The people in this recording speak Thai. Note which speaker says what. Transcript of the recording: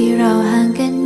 Speaker 1: ที่เราห่างกัน